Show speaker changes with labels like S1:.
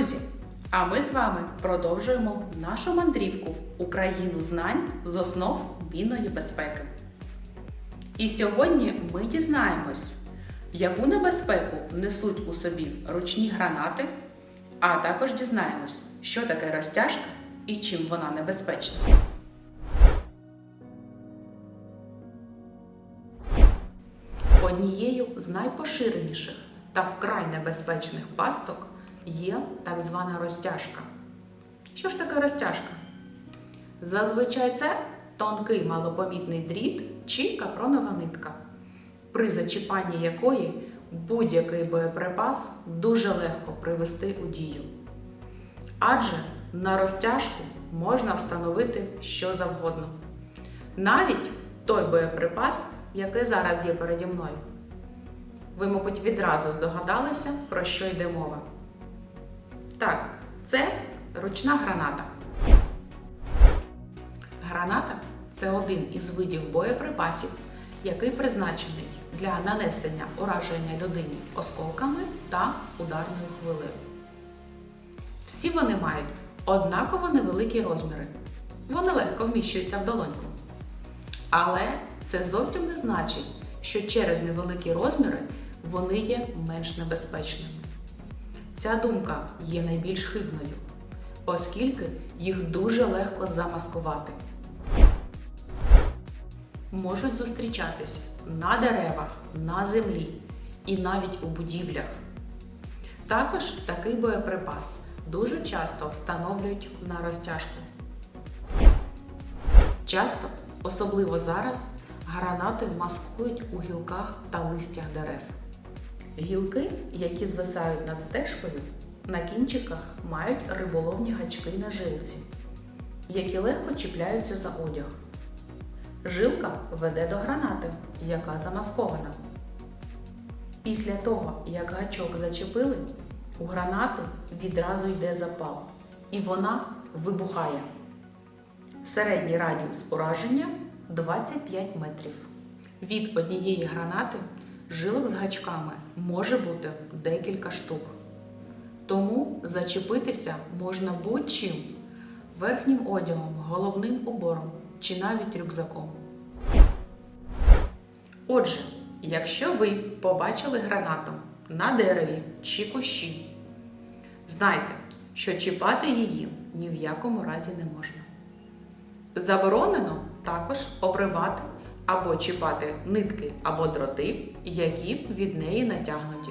S1: Друзі, а ми з вами продовжуємо нашу мандрівку Україну знань з основ мінної безпеки. І сьогодні ми дізнаємось, яку небезпеку несуть у собі ручні гранати, а також дізнаємось, що таке розтяжка і чим вона небезпечна. Однією з найпоширеніших та вкрай небезпечних пасток є так звана розтяжка. Що ж таке розтяжка? Зазвичай це тонкий малопомітний дріт чи капронова нитка, при зачіпанні якої будь-який боєприпас дуже легко привести у дію. Адже на розтяжку можна встановити що завгодно. Навіть той боєприпас, який зараз є переді мною. Ви, мабуть, відразу здогадалися, про що йде мова. Так, це ручна граната. Граната це один із видів боєприпасів, який призначений для нанесення ураження людині осколками та ударною хвилею. Всі вони мають однаково невеликі розміри. Вони легко вміщуються в долоньку. Але це зовсім не значить, що через невеликі розміри вони є менш небезпечними. Ця думка є найбільш хибною, оскільки їх дуже легко замаскувати. Можуть зустрічатись на деревах, на землі і навіть у будівлях. Також такий боєприпас дуже часто встановлюють на розтяжку. Часто, особливо зараз, гранати маскують у гілках та листях дерев. Гілки, які звисають над стежкою, на кінчиках мають риболовні гачки на жилці, які легко чіпляються за одяг. Жилка веде до гранати, яка замаскована. Після того, як гачок зачепили, у гранати відразу йде запал, і вона вибухає. Середній радіус ураження 25 метрів. Від однієї гранати жилок з гачками може бути декілька штук. Тому зачепитися можна будь-чим верхнім одягом, головним убором чи навіть рюкзаком. Отже, якщо ви побачили гранату на дереві чи кущі, знайте, що чіпати її ні в якому разі не можна. Заборонено також обривати або чіпати нитки або дроти, які від неї натягнуті.